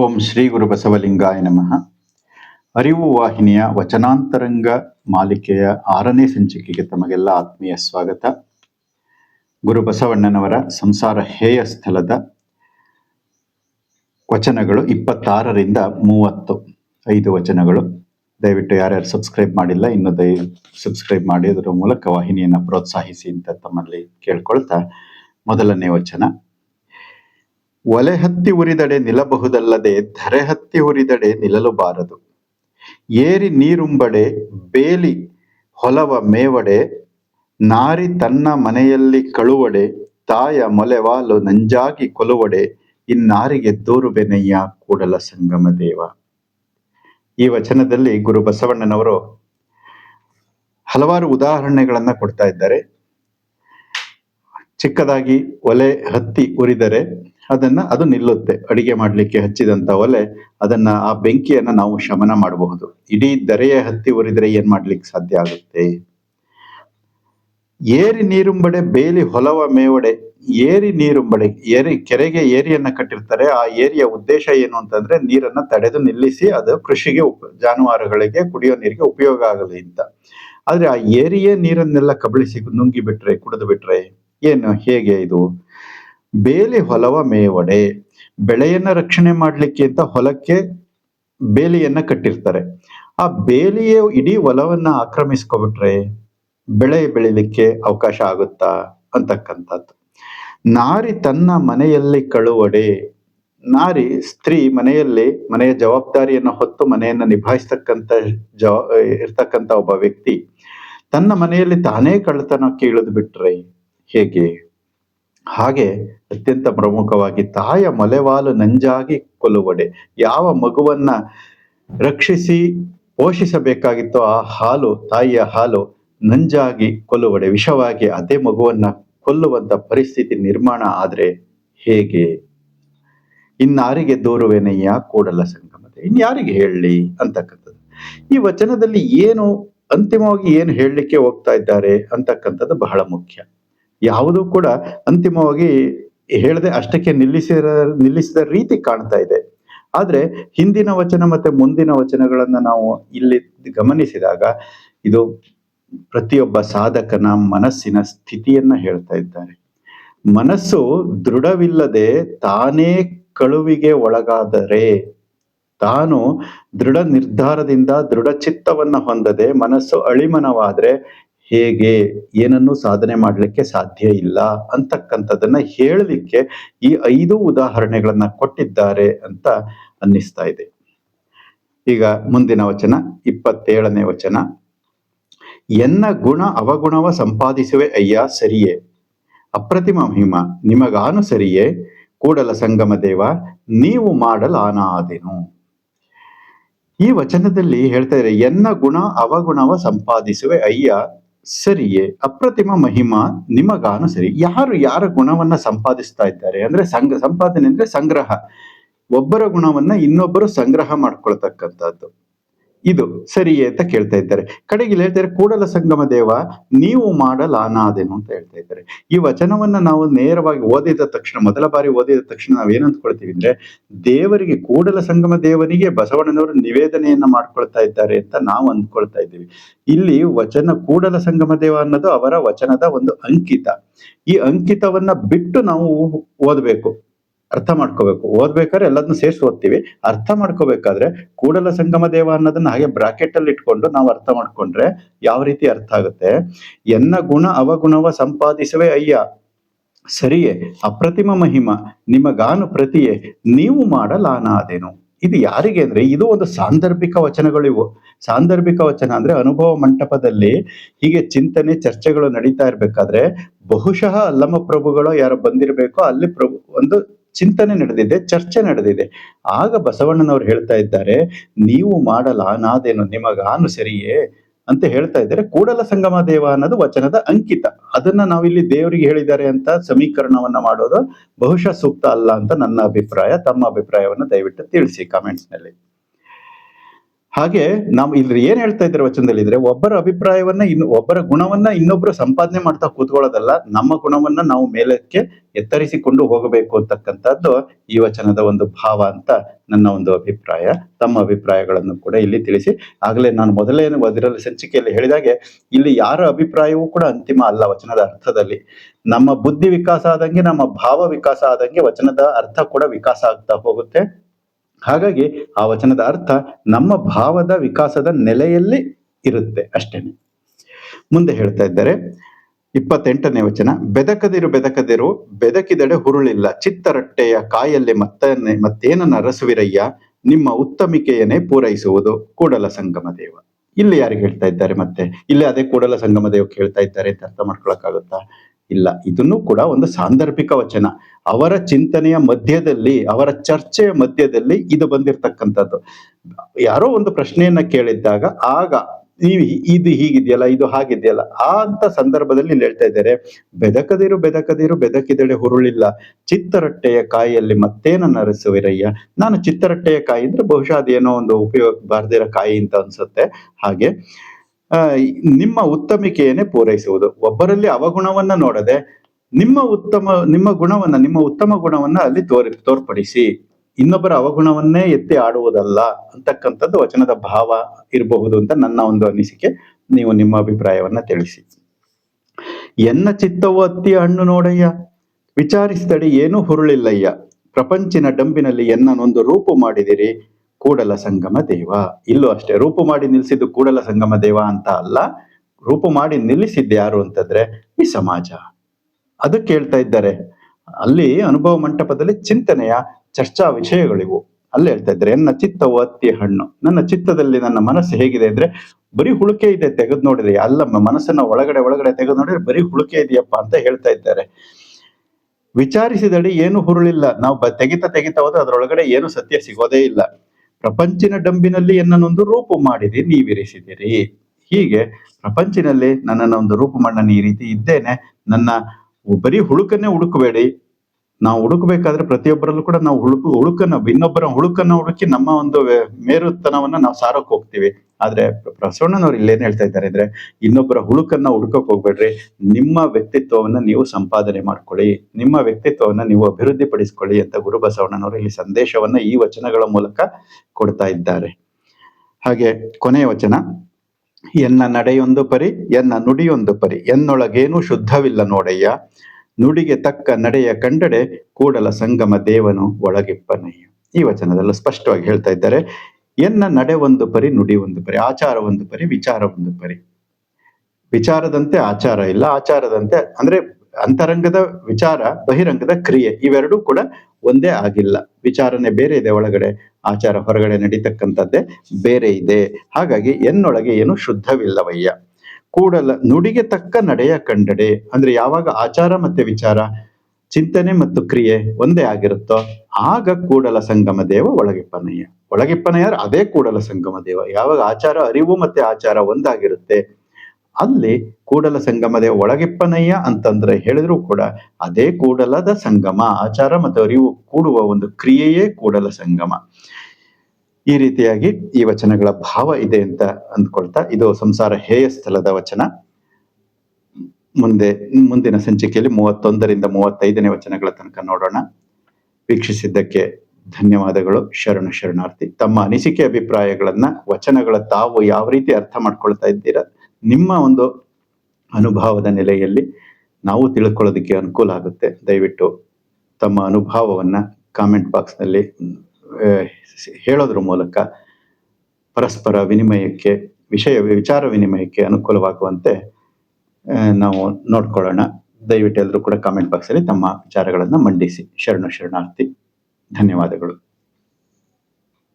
ಓಂ ಶ್ರೀ ಗುರು ಬಸವಲಿಂಗಾಯ ನಮಃ. ಅರಿವು ವಾಹಿನಿಯ ವಚನಾಂತರಂಗ ಮಾಲಿಕೆಯ ಆರನೇ ಸಂಚಿಕೆಗೆ ತಮಗೆಲ್ಲ ಆತ್ಮೀಯ ಸ್ವಾಗತ. ಗುರು ಬಸವಣ್ಣನವರ ಸಂಸಾರ ಹೇಯ ಸ್ಥಳದ ವಚನಗಳು ಇಪ್ಪತ್ತಾರರಿಂದ ಮೂವತ್ತು, ಐದು ವಚನಗಳು. ದಯವಿಟ್ಟು ಯಾರ್ಯಾರು ಸಬ್ಸ್ಕ್ರೈಬ್ ಮಾಡಿಲ್ಲ, ಇನ್ನು ದಯ ಸಬ್ಸ್ಕ್ರೈಬ್ ಮಾಡಿ, ಅದರ ಮೂಲಕ ವಾಹಿನಿಯನ್ನು ಪ್ರೋತ್ಸಾಹಿಸಿ ಅಂತ ತಮ್ಮಲ್ಲಿ ಕೇಳ್ಕೊಳ್ತಾ ಮೊದಲನೇ ವಚನ. ಒಲೆ ಹತ್ತಿ ಉರಿದಡೆ ನಿಲ್ಲಬಹುದಲ್ಲದೆ ಧರೆ ಹತ್ತಿ ಉರಿದಡೆ ನಿಲ್ಲಲುಬಾರದು. ಏರಿ ನೀರುಂಬಡೆ, ಬೇಲಿ ಹೊಲವ ಮೇವಡೆ, ನಾರಿ ತನ್ನ ಮನೆಯಲ್ಲಿ ಕಳುವಡೆ, ತಾಯ ಮೊಲೆವಾಲು ನಂಜಾಗಿ ಕೊಲುವಡೆ, ಇನ್ನಾರಿಗೆ ದೂರು ಬೆನಯ್ಯ ಕೂಡಲ ಸಂಗಮ ದೇವ. ಈ ವಚನದಲ್ಲಿ ಗುರು ಬಸವಣ್ಣನವರು ಹಲವಾರು ಉದಾಹರಣೆಗಳನ್ನ ಕೊಡ್ತಾ ಇದ್ದಾರೆ. ಚಿಕ್ಕದಾಗಿ ಒಲೆ ಹತ್ತಿ ಉರಿದರೆ ಅದನ್ನ ಅದು ನಿಲ್ಲುತ್ತೆ. ಅಡಿಗೆ ಮಾಡ್ಲಿಕ್ಕೆ ಹಚ್ಚಿದಂತ ಒಲೆ ಅದನ್ನ ಆ ಬೆಂಕಿಯನ್ನ ನಾವು ಶಮನ ಮಾಡಬಹುದು. ಇಡೀ ದರೆಯ ಹತ್ತಿ ಉರಿದ್ರೆ ಏನ್ ಮಾಡ್ಲಿಕ್ಕೆ ಸಾಧ್ಯ ಆಗುತ್ತೆ? ಏರಿ ನೀರುಂಬಡೆ, ಬೇಲಿ ಹೊಲವ ಮೇವಡೆ, ಏರಿ ನೀರುಂಬಡೆ, ಏರಿ ಕೆರೆಗೆ ಏರಿಯನ್ನ ಕಟ್ಟಿರ್ತಾರೆ. ಆ ಏರಿಯ ಉದ್ದೇಶ ಏನು ಅಂತಂದ್ರೆ ನೀರನ್ನ ತಡೆದು ನಿಲ್ಲಿಸಿ ಅದು ಕೃಷಿಗೆ ಜಾನುವಾರುಗಳಿಗೆ ಕುಡಿಯೋ ನೀರಿಗೆ ಉಪಯೋಗ ಆಗಲಿ ಅಂತ. ಆದ್ರೆ ಆ ಏರಿಯೇ ನೀರನ್ನೆಲ್ಲ ಕಬಳಿಸಿ ನುಂಗಿ ಬಿಟ್ರೆ ಕುಡಿದು ಬಿಟ್ರೆ ಏನು, ಹೇಗೆ ಇದು? ಬೇಲಿ ಹೊಲವ ಮೇವಡೆ. ಬೆಳೆಯನ್ನ ರಕ್ಷಣೆ ಮಾಡಲಿಕ್ಕೆ ಅಂತ ಹೊಲಕ್ಕೆ ಬೇಲಿಯನ್ನ ಕಟ್ಟಿರ್ತಾರೆ. ಆ ಬೇಲಿಯೇ ಇಡೀ ಹೊಲವನ್ನ ಆಕ್ರಮಿಸ್ಕೊಬಿಟ್ರೆ ಬೆಳೆ ಬೆಳಿಲಿಕ್ಕೆ ಅವಕಾಶ ಆಗುತ್ತಾ ಅಂತಕ್ಕಂಥದ್ದು. ನಾರಿ ತನ್ನ ಮನೆಯಲ್ಲಿ ಕಳುವಡೆ. ನಾರಿ ಸ್ತ್ರೀ ಮನೆಯಲ್ಲಿ ಮನೆಯ ಜವಾಬ್ದಾರಿಯನ್ನು ಹೊತ್ತು ಮನೆಯನ್ನ ನಿಭಾಯಿಸ್ತಕ್ಕಂಥ ಜವ, ಇರ್ತಕ್ಕಂಥ ಒಬ್ಬ ವ್ಯಕ್ತಿ ತನ್ನ ಮನೆಯಲ್ಲಿ ತಾನೇ ಕಳ್ಳತನ ಇಳಿದು ಬಿಟ್ರೆ ಹೇಗೆ? ಹಾಗೆ ಅತ್ಯಂತ ಪ್ರಮುಖವಾಗಿ ತಾಯ ಮಲೆವಾಲು ನಂಜಾಗಿ ಕೊಲ್ಲುವಡೆ. ಯಾವ ಮಗುವನ್ನ ರಕ್ಷಿಸಿ ಪೋಷಿಸಬೇಕಾಗಿತ್ತೋ ಆ ಹಾಲು, ತಾಯಿಯ ಹಾಲು ನಂಜಾಗಿ ಕೊಲ್ಲುವಡೆ. ವಿಷವಾಗಿ ಅದೇ ಮಗುವನ್ನ ಕೊಲ್ಲುವಂತ ಪರಿಸ್ಥಿತಿ ನಿರ್ಮಾಣ ಆದ್ರೆ ಹೇಗೆ? ಇನ್ನಾರಿಗೆ ದೂರುವೆನಯ್ಯ ಕೂಡಲ ಸಂಗಮತೆ ಇನ್ಯಾರಿಗೆ ಹೇಳಲಿ ಅಂತಕ್ಕಂಥದ್ದು. ಈ ವಚನದಲ್ಲಿ ಏನು ಅಂತಿಮವಾಗಿ ಏನು ಹೇಳಲಿಕ್ಕೆ ಹೋಗ್ತಾ ಇದ್ದಾರೆ ಅಂತಕ್ಕಂಥದ್ದು ಬಹಳ ಮುಖ್ಯ. ಯಾವುದೂ ಕೂಡ ಅಂತಿಮವಾಗಿ ಹೇಳದೆ ಅಷ್ಟಕ್ಕೆ ನಿಲ್ಲಿಸಿದ ನಿಲ್ಲಿಸಿದ ರೀತಿ ಕಾಣ್ತಾ ಇದೆ. ಆದ್ರೆ ಹಿಂದಿನ ವಚನ ಮತ್ತೆ ಮುಂದಿನ ವಚನಗಳನ್ನ ನಾವು ಇಲ್ಲಿ ಗಮನಿಸಿದಾಗ ಇದು ಪ್ರತಿಯೊಬ್ಬ ಸಾಧಕನ ಮನಸ್ಸಿನ ಸ್ಥಿತಿಯನ್ನ ಹೇಳ್ತಾ ಇದ್ದಾರೆ. ಮನಸ್ಸು ದೃಢವಿಲ್ಲದೆ ತಾನೇ ಕಳುವಿಗೆ ಒಳಗಾದರೆ, ತಾನು ದೃಢ ನಿರ್ಧಾರದಿಂದ ದೃಢ ಚಿತ್ತವನ್ನ ಹೊಂದದೆ ಮನಸ್ಸು ಅಳಿಮನವಾದ್ರೆ ಹೇಗೆ ಏನನ್ನು ಸಾಧನೆ ಮಾಡಲಿಕ್ಕೆ ಸಾಧ್ಯ ಇಲ್ಲ ಅಂತಕ್ಕಂಥದ್ದನ್ನ ಹೇಳಲಿಕ್ಕೆ ಈ ಐದು ಉದಾಹರಣೆಗಳನ್ನ ಕೊಟ್ಟಿದ್ದಾರೆ ಅಂತ ಅನ್ನಿಸ್ತಾ ಇದೆ. ಈಗ ಮುಂದಿನ ವಚನ, ಇಪ್ಪತ್ತೇಳನೇ ವಚನ. ಎನ್ನ ಗುಣ ಅವಗುಣವ ಸಂಪಾದಿಸುವೆ ಅಯ್ಯ ಸರಿಯೇ. ಅಪ್ರತಿಮ ಮಹಿಮ, ನಿಮಗಾನು ಸರಿಯೇ. ಕೂಡಲ ಸಂಗಮ ದೇವ, ನೀವು ಮಾಡಲಾನಾದೆನು ಈ ವಚನದಲ್ಲಿ ಹೇಳ್ತಾ ಇದ್ದಾರೆ, ಎನ್ನ ಗುಣ ಅವಗುಣವ ಸಂಪಾದಿಸುವೆ ಅಯ್ಯ ಸರಿಯೇ, ಅಪ್ರತಿಮ ಮಹಿಮಾ, ನಿಮಗಾನು ಸರಿ. ಯಾರು ಯಾರ ಗುಣವನ್ನ ಸಂಪಾದಿಸ್ತಾ ಇದ್ದಾರೆ? ಅಂದ್ರೆ ಸಂಘ, ಸಂಪಾದನೆ ಅಂದ್ರೆ ಸಂಗ್ರಹ. ಒಬ್ಬರ ಗುಣವನ್ನ ಇನ್ನೊಬ್ಬರು ಸಂಗ್ರಹ ಮಾಡ್ಕೊಳ್ತಕ್ಕಂಥದ್ದು. ಇದು ಸರಿಯೇ ಅಂತ ಕೇಳ್ತಾ ಇದ್ದಾರೆ. ಕಡೆಗೆ ಹೇಳ್ತಾರೆ, ಕೂಡಲ ಸಂಗಮ ದೇವ, ನೀವು ಮಾಡಲಾನಾದೆನು ಅಂತ ಹೇಳ್ತಾ ಇದ್ದಾರೆ. ಈ ವಚನವನ್ನ ನಾವು ನೇರವಾಗಿ ಓದಿದ ತಕ್ಷಣ, ಮೊದಲ ಬಾರಿ ಓದಿದ ತಕ್ಷಣ ನಾವು ಏನು ಅಂದ್ರೆ, ದೇವರಿಗೆ, ಕೂಡಲ ಸಂಗಮ ದೇವನಿಗೆ ಬಸವಣ್ಣನವರು ನಿವೇದನೆಯನ್ನ ಮಾಡ್ಕೊಳ್ತಾ ಇದ್ದಾರೆ ಅಂತ ನಾವು ಅಂದ್ಕೊಳ್ತಾ ಇದ್ದೀವಿ. ಇಲ್ಲಿ ವಚನ ಕೂಡಲ ಸಂಗಮ ದೇವ ಅನ್ನೋದು ಅವರ ವಚನದ ಒಂದು ಅಂಕಿತ. ಈ ಅಂಕಿತವನ್ನ ಬಿಟ್ಟು ನಾವು ಓದಬೇಕು. ಅರ್ಥ ಮಾಡ್ಕೋಬೇಕು. ಓದ್ಬೇಕಾದ್ರೆ ಎಲ್ಲದನ್ನು ಸೇರಿಸಿ ಓದ್ತೀವಿ. ಅರ್ಥ ಮಾಡ್ಕೋಬೇಕಾದ್ರೆ ಕೂಡಲ ಸಂಗಮ ದೇವ ಅನ್ನೋದನ್ನ ಹಾಗೆ ಬ್ರಾಕೆಟ್ ಅಲ್ಲಿ ಇಟ್ಕೊಂಡು ನಾವು ಅರ್ಥ ಮಾಡ್ಕೊಂಡ್ರೆ ಯಾವ ರೀತಿ ಅರ್ಥ ಆಗುತ್ತೆ? ಎನ್ನ ಗುಣ ಅವಗುಣವ ಸಂಪಾದಿಸುವೆ ಅಯ್ಯ. ಸರಿಯೇ, ಅಪ್ರತಿಮ ಮಹಿಮ, ನಿಮಗಾನು ಪ್ರತಿಯೇ, ನೀವು ಮಾಡಲಾನಾದೇನು. ಇದು ಯಾರಿಗೆ ಅಂದ್ರೆ, ಇದು ಒಂದು ಸಾಂದರ್ಭಿಕ ವಚನಗಳು ಇವು. ಸಾಂದರ್ಭಿಕ ವಚನ ಅಂದ್ರೆ ಅನುಭವ ಮಂಟಪದಲ್ಲಿ ಹೀಗೆ ಚಿಂತನೆ, ಚರ್ಚೆಗಳು ನಡೀತಾ ಇರ್ಬೇಕಾದ್ರೆ ಬಹುಶಃ ಅಲ್ಲಮ ಪ್ರಭುಗಳು ಯಾರು ಬಂದಿರಬೇಕೋ ಅಲ್ಲಿ ಪ್ರಭು ಒಂದು ಚಿಂತನೆ ನಡೆದಿದೆ, ಚರ್ಚೆ ನಡೆದಿದೆ. ಆಗ ಬಸವಣ್ಣನವರು ಹೇಳ್ತಾ ಇದ್ದಾರೆ, ನೀವು ಮಾಡಲ ನಾದೇನು ನಿಮಗಾನು ಸರಿಯೇ? ಅಂತ ಹೇಳ್ತಾ ಇದ್ದಾರೆ. ಕೂಡಲ ಸಂಗಮ ದೇವ ಅನ್ನೋದು ವಚನದ ಅಂಕಿತ. ಅದನ್ನ ನಾವಿಲ್ಲಿ ದೇವರಿಗೆ ಹೇಳಿದ್ದಾರೆ ಅಂತ ಸಮೀಕರಣವನ್ನ ಮಾಡೋದು ಬಹುಶಃ ಸೂಕ್ತ ಅಲ್ಲ ಅಂತ ನನ್ನ ಅಭಿಪ್ರಾಯ. ತಮ್ಮ ಅಭಿಪ್ರಾಯವನ್ನ ದಯವಿಟ್ಟು ತಿಳಿಸಿ ಕಾಮೆಂಟ್ಸ್ನಲ್ಲಿ. ಹಾಗೆ ನಾವು ಇಲ್ಲಿ ಏನ್ ಹೇಳ್ತಾ ಇದ್ದಾರೆ ವಚನದಲ್ಲಿ ಇದ್ರೆ ಒಬ್ಬರ ಅಭಿಪ್ರಾಯವನ್ನ ಇನ್ನು ಒಬ್ಬರ ಗುಣವನ್ನ ಇನ್ನೊಬ್ರು ಸಂಪಾದನೆ ಮಾಡ್ತಾ ಕೂತ್ಕೊಳ್ಳೋದಲ್ಲ, ನಮ್ಮ ಗುಣವನ್ನ ನಾವು ಮೇಲಕ್ಕೆ ಎತ್ತರಿಸಿಕೊಂಡು ಹೋಗಬೇಕು ಅಂತಕ್ಕಂಥದ್ದು ಈ ವಚನದ ಒಂದು ಭಾವ ಅಂತ ನನ್ನ ಒಂದು ಅಭಿಪ್ರಾಯ. ತಮ್ಮ ಅಭಿಪ್ರಾಯಗಳನ್ನು ಕೂಡ ಇಲ್ಲಿ ತಿಳಿಸಿ. ಆಗಲೇ ನಾನು ಮೊದಲೇ ಅದರಲ್ಲಿ ಸಂಚಿಕೆಯಲ್ಲಿ ಹೇಳಿದಾಗೆ, ಇಲ್ಲಿ ಯಾರ ಅಭಿಪ್ರಾಯವೂ ಕೂಡ ಅಂತಿಮ ಅಲ್ಲ ವಚನದ ಅರ್ಥದಲ್ಲಿ. ನಮ್ಮ ಬುದ್ಧಿ ವಿಕಾಸ ಆದಂಗೆ, ನಮ್ಮ ಭಾವ ವಿಕಾಸ ಆದಂಗೆ ವಚನದ ಅರ್ಥ ಕೂಡ ವಿಕಾಸ ಆಗ್ತಾ ಹೋಗುತ್ತೆ. ಹಾಗಾಗಿ ಆ ವಚನದ ಅರ್ಥ ನಮ್ಮ ಭಾವದ ವಿಕಾಸದ ನೆಲೆಯಲ್ಲಿ ಇರುತ್ತೆ ಅಷ್ಟೇನೆ. ಮುಂದೆ ಹೇಳ್ತಾ ಇದ್ದಾರೆ, ಇಪ್ಪತ್ತೆಂಟನೇ ವಚನ, ಬೆದಕದಿರು ಬೆದಕದಿರು, ಬೆದಕಿದಡೆ ಹುರುಳಿಲ್ಲ, ಚಿತ್ತರಟ್ಟೆಯ ಕಾಯಲ್ಲಿ ಮತ್ತನ್ನೇ ಮತ್ತೇನನ್ನ ರಸುವಿರಯ್ಯ ನಿಮ್ಮ ಉತ್ತಮಿಕೆಯನ್ನೇ ಪೂರೈಸುವುದು ಕೂಡಲ ಸಂಗಮ ದೇವ. ಇಲ್ಲಿ ಯಾರಿಗೆ ಹೇಳ್ತಾ ಇದ್ದಾರೆ ಮತ್ತೆ? ಇಲ್ಲಿ ಅದೇ ಕೂಡಲ ಸಂಗಮ ದೇವ ಹೇಳ್ತಾ ಇದ್ದಾರೆ ಅಂತ ಅರ್ಥ ಮಾಡ್ಕೊಳಕ್ಕಾಗುತ್ತಾ? ಇಲ್ಲ. ಇದನ್ನು ಕೂಡ ಒಂದು ಸಾಂದರ್ಭಿಕ ವಚನ. ಅವರ ಚಿಂತನೆಯ ಮಧ್ಯದಲ್ಲಿ, ಅವರ ಚರ್ಚೆಯ ಮಧ್ಯದಲ್ಲಿ ಇದು ಬಂದಿರತಕ್ಕಂಥದ್ದು. ಯಾರೋ ಒಂದು ಪ್ರಶ್ನೆಯನ್ನ ಕೇಳಿದ್ದಾಗ, ಆಗ ಇದು ಹೀಗಿದೆಯಲ್ಲ, ಇದು ಹಾಗಿದೆಯಲ್ಲ, ಆ ಅಂತ ಸಂದರ್ಭದಲ್ಲಿ ಹೇಳ್ತಾ ಇದ್ದಾರೆ, ಬೆದಕದಿರು ಬೆದಕದಿರು ಬೆದಕಿದೆಡೆ ಹುರುಳಿಲ್ಲ. ಚಿತ್ತರಟ್ಟೆಯ ಕಾಯಿಯಲ್ಲಿ ಮತ್ತೇನ ನರಸುವಿರಯ್ಯ ನಾನು ಚಿತ್ತರಟ್ಟೆಯ ಕಾಯಿ ಅಂದ್ರೆ ಬಹುಶಃ ಅದೇನೋ ಒಂದು ಉಪಯೋಗ ಬಾರ್ದಿರೋ ಕಾಯಿ ಅಂತ ಅನ್ಸುತ್ತೆ. ಹಾಗೆ ನಿಮ್ಮ ಉತ್ತಮಿಕೆಯನ್ನೇ ಪೂರೈಸುವುದು. ಒಬ್ಬರಲ್ಲಿ ಅವಗುಣವನ್ನ ನೋಡದೆ ನಿಮ್ಮ ಉತ್ತಮ, ನಿಮ್ಮ ಗುಣವನ್ನ, ನಿಮ್ಮ ಉತ್ತಮ ಗುಣವನ್ನ ಅಲ್ಲಿ ತೋರಿ, ತೋರ್ಪಡಿಸಿ. ಇನ್ನೊಬ್ಬರ ಅವಗುಣವನ್ನೇ ಎತ್ತಿ ಆಡುವುದಲ್ಲ ಅಂತಕ್ಕಂಥದ್ದು ವಚನದ ಭಾವ ಇರಬಹುದು ಅಂತ ನನ್ನ ಒಂದು ಅನಿಸಿಕೆ. ನೀವು ನಿಮ್ಮ ಅಭಿಪ್ರಾಯವನ್ನ ತಿಳಿಸಿ. ಎನ್ನ ಚಿತ್ತವು ಅತ್ತಿ ಹಣ್ಣು ನೋಡಯ್ಯ? ವಿಚಾರಿಸಿದಡಿ ಏನೂ ಹುರುಳಿಲ್ಲಯ್ಯ. ಪ್ರಪಂಚಿನ ಡಂಬಿನಲ್ಲಿ ಎನ್ನನೊಂದು ರೂಪು ಮಾಡಿದಿರಿ. ಕೂಡಲ ಸಂಗಮ ದೇವ. ಇಲ್ಲೂ ಅಷ್ಟೇ, ರೂಪು ಮಾಡಿ ನಿಲ್ಲಿಸಿದ್ದು ಕೂಡಲ ಸಂಗಮ ದೇವ ಅಂತ ಅಲ್ಲ, ರೂಪು ಮಾಡಿ ನಿಲ್ಲಿಸಿದ್ದು ಯಾರು ಅಂತಂದ್ರೆ ಈ ಸಮಾಜ. ಅದಕ್ಕೆ ಹೇಳ್ತಾ ಇದ್ದಾರೆ. ಅಲ್ಲಿ ಅನುಭವ ಮಂಟಪದಲ್ಲಿ ಚಿಂತನೆಯ ಚರ್ಚಾ ವಿಷಯಗಳಿವು. ಅಲ್ಲಿ ಹೇಳ್ತಾ ಇದ್ದಾರೆ, ನನ್ನ ಚಿತ್ತವು ಅತ್ತಿ ಹಣ್ಣು. ನನ್ನ ಚಿತ್ತದಲ್ಲಿ ನನ್ನ ಮನಸ್ಸು ಹೇಗಿದೆ ಅಂದ್ರೆ ಬರೀ ಹುಳುಕೆ ಇದೆ ತೆಗೆದು ನೋಡಿದ್ರೆ. ಅಲ್ಲ ಮನಸ್ಸನ್ನ ಒಳಗಡೆ ಒಳಗಡೆ ತೆಗೆದು ನೋಡಿದ್ರೆ ಬರೀ ಹುಳುಕೆ ಇದೆಯಪ್ಪ ಅಂತ ಹೇಳ್ತಾ ಇದ್ದಾರೆ. ವಿಚಾರಿಸಿದಡಿ ಏನು ಹುರುಳಿಲ್ಲ. ನಾವು ಬ ತೆಗಿತಾ ತೆಗಿತಾ ಹೋದ್ರೆ ಅದ್ರೊಳಗಡೆ ಏನು ಸತ್ಯ ಸಿಗೋದೇ ಇಲ್ಲ. ಪ್ರಪಂಚಿನ ಡಂಬಿನಲ್ಲಿ ಎನ್ನನ್ನೊಂದು ರೂಪು ಮಾಡಿದಿ, ನೀವಿರಿಸಿದಿರಿ. ಹೀಗೆ ಪ್ರಪಂಚಿನಲ್ಲಿ ನನ್ನನ್ನ ಒಂದು ರೂಪು ನಾನು ಈ ರೀತಿ ಇದ್ದೇನೆ. ನನ್ನ ಬರೀ ಹುಡುಕನ್ನೇ ಹುಡುಕಬೇಡಿ. ನಾವು ಹುಡುಕ್ಬೇಕಾದ್ರೆ ಪ್ರತಿಯೊಬ್ಬರಲ್ಲೂ ಕೂಡ ನಾವು ಹುಡುಕು, ಹುಡುಕನ್ನ, ಇನ್ನೊಬ್ಬರ ಹುಡುಕನ್ನ ಹುಡುಕಿ ನಮ್ಮ ಒಂದು ಮೇರುತನವನ್ನ ನಾವು ಸಾರಕ್ಕೆ ಹೋಗ್ತೀವಿ. ಆದ್ರೆ ಬಸವಣ್ಣನವ್ರು ಇಲ್ಲೇನ್ ಹೇಳ್ತಾ ಇದ್ದಾರೆ ಅಂದ್ರೆ, ಇನ್ನೊಬ್ಬರ ಹುಡುಕನ್ನ ಹುಡುಕಕ್ ಹೋಗ್ಬೇಡ್ರಿ. ನಿಮ್ಮ ವ್ಯಕ್ತಿತ್ವವನ್ನ ನೀವು ಸಂಪಾದನೆ ಮಾಡ್ಕೊಳ್ಳಿ. ನಿಮ್ಮ ವ್ಯಕ್ತಿತ್ವವನ್ನ ನೀವು ಅಭಿವೃದ್ಧಿ ಪಡಿಸ್ಕೊಳ್ಳಿ ಅಂತ ಗುರು ಬಸವಣ್ಣನವರು ಇಲ್ಲಿ ಸಂದೇಶವನ್ನ ಈ ವಚನಗಳ ಮೂಲಕ ಕೊಡ್ತಾ ಇದ್ದಾರೆ. ಹಾಗೆ ಕೊನೆಯ ವಚನ. ಎನ್ನ ನಡೆಯೊಂದು ಪರಿ, ಎನ್ನ ನುಡಿಯೊಂದು ಪರಿ, ಎನ್ನೊಳಗೇನು ಶುದ್ಧವಿಲ್ಲ ನೋಡಯ್ಯ. ನುಡಿಗೆ ತಕ್ಕ ನಡೆಯ ಕಂಡಡೆ ಕೂಡಲ ಸಂಗಮ ದೇವನು ಒಳಗಿಪ್ಪನಯ್ಯ. ಈ ವಚನದಲ್ಲೂ ಸ್ಪಷ್ಟವಾಗಿ ಹೇಳ್ತಾ ಇದ್ದಾರೆ. ಎನ್ನ ನಡೆ ಒಂದು ಪರಿ, ನುಡಿ ಒಂದು ಪರಿ, ಆಚಾರ ಒಂದು ಪರಿ, ವಿಚಾರ ಒಂದು ಪರಿ. ವಿಚಾರದಂತೆ ಆಚಾರ ಇಲ್ಲ, ಆಚಾರದಂತೆ ಅಂದ್ರೆ ಅಂತರಂಗದ ವಿಚಾರ, ಬಹಿರಂಗದ ಕ್ರಿಯೆ ಇವೆರಡೂ ಕೂಡ ಒಂದೇ ಆಗಿಲ್ಲ. ವಿಚಾರನೆ ಬೇರೆ ಇದೆ ಒಳಗಡೆ, ಆಚಾರ ಹೊರಗಡೆ ನಡೀತಕ್ಕಂಥದ್ದೇ ಬೇರೆ ಇದೆ. ಹಾಗಾಗಿ ಎನ್ನೊಳಗೆ ಏನು ಶುದ್ಧವಿಲ್ಲವಯ್ಯ. ಕೂಡಲ ನುಡಿಗೆ ತಕ್ಕ ನಡೆಯ ಕಂಡಡೆ ಅಂದ್ರೆ ಯಾವಾಗ ಆಚಾರ ಮತ್ತೆ ವಿಚಾರ, ಚಿಂತನೆ ಮತ್ತು ಕ್ರಿಯೆ ಒಂದೇ ಆಗಿರುತ್ತೋ ಆಗ ಕೂಡಲ ಸಂಗಮ ದೇವ ಒಳಗಿಪ್ಪನಯ್ಯ. ಒಳಗಿಪ್ಪನಯ್ಯ ಅದೇ ಕೂಡಲ ಸಂಗಮ ದೇವ. ಯಾವಾಗ ಆಚಾರ, ಅರಿವು ಮತ್ತೆ ಆಚಾರ ಒಂದಾಗಿರುತ್ತೆ, ಅಲ್ಲಿ ಕೂಡಲ ಸಂಗಮ ದೇವ ಒಳಗಿಪ್ಪನಯ್ಯ ಅಂತಂದ್ರೆ ಹೇಳಿದ್ರು ಕೂಡ ಅದೇ ಕೂಡಲದ ಸಂಗಮ. ಆಚಾರ ಮತ್ತು ಅರಿವು ಕೂಡುವ ಒಂದು ಕ್ರಿಯೆಯೇ ಕೂಡಲ ಸಂಗಮ. ಈ ರೀತಿಯಾಗಿ ಈ ವಚನಗಳ ಭಾವ ಇದೆ ಅಂತ ಅಂದ್ಕೊಳ್ತಾ ಇದು ಸಂಸಾರ ಹೇಯ ಸ್ಥಳದ ವಚನ. ಮುಂದೆ, ಮುಂದಿನ ಸಂಚಿಕೆಯಲ್ಲಿ ಮೂವತ್ತೊಂದರಿಂದ ಮೂವತ್ತೈದನೇ ವಚನಗಳ ತನಕ ನೋಡೋಣ. ವೀಕ್ಷಿಸಿದ್ದಕ್ಕೆ ಧನ್ಯವಾದಗಳು. ಶರಣ ಶರಣಾರ್ಥಿ. ತಮ್ಮ ಅನಿಸಿಕೆ ಅಭಿಪ್ರಾಯಗಳನ್ನ ವಚನಗಳ ತಾವು ಯಾವ ರೀತಿ ಅರ್ಥ ಮಾಡ್ಕೊಳ್ತಾ ಇದ್ದೀರಾ, ನಿಮ್ಮ ಒಂದು ಅನುಭವದ ನೆಲೆಯಲ್ಲಿ ನಾವು ತಿಳ್ಕೊಳ್ಳೋದಕ್ಕೆ ಅನುಕೂಲ ಆಗುತ್ತೆ. ದಯವಿಟ್ಟು ತಮ್ಮ ಅನುಭವವನ್ನ ಕಾಮೆಂಟ್ ಬಾಕ್ಸ್ನಲ್ಲಿ ಹೇಳೋದ್ರ ಮೂಲಕ ಪರಸ್ಪರ ವಿನಿಮಯಕ್ಕೆ, ವಿಷಯ, ವಿಚಾರ ವಿನಿಮಯಕ್ಕೆ ಅನುಕೂಲವಾಗುವಂತೆ ನಾವು ನೋಡ್ಕೊಳ್ಳೋಣ. ದಯವಿಟ್ಟು ಎಲ್ಲರೂ ಕೂಡ ಕಾಮೆಂಟ್ ಬಾಕ್ಸಲ್ಲಿ ತಮ್ಮ ವಿಚಾರಗಳನ್ನು ಮಂಡಿಸಿ. ಶರಣು ಶರಣಾರ್ಥಿ, ಧನ್ಯವಾದಗಳು.